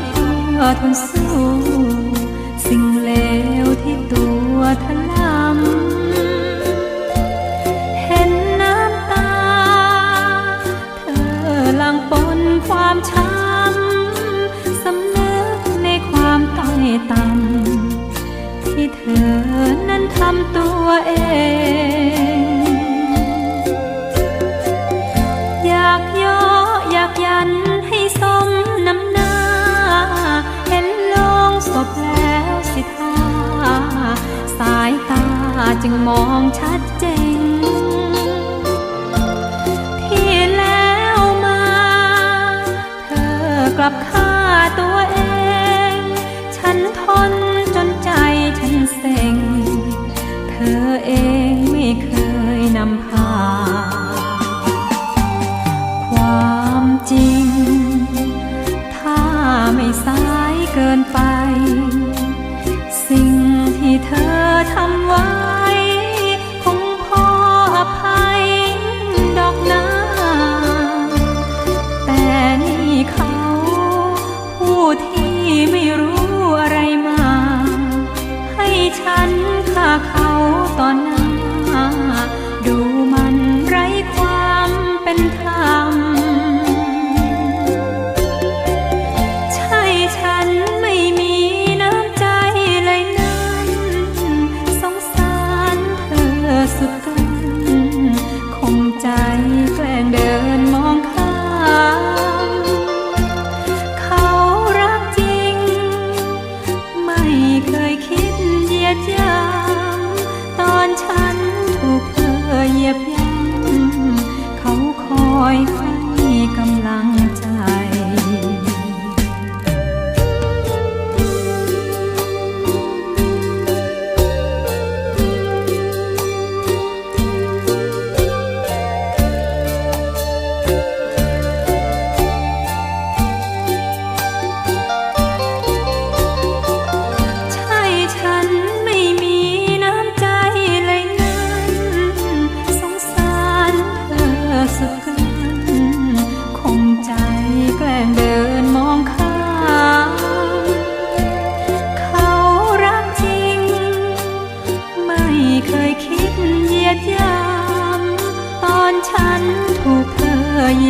ากผ้าทนสู้ สิ่งเลวที่ตัวทะลำเห็นน้ำตา เธอลังปนความช้ำสำนึกในความต้อยต่ำที่เธอนั้นทำตัวเองอยากย่ออยากยันให้สม ศพแล้วสิท่าสายตาจึงมองชัดเจนที่แล้วมา เธอกลับเข้า ไม่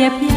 Yeah.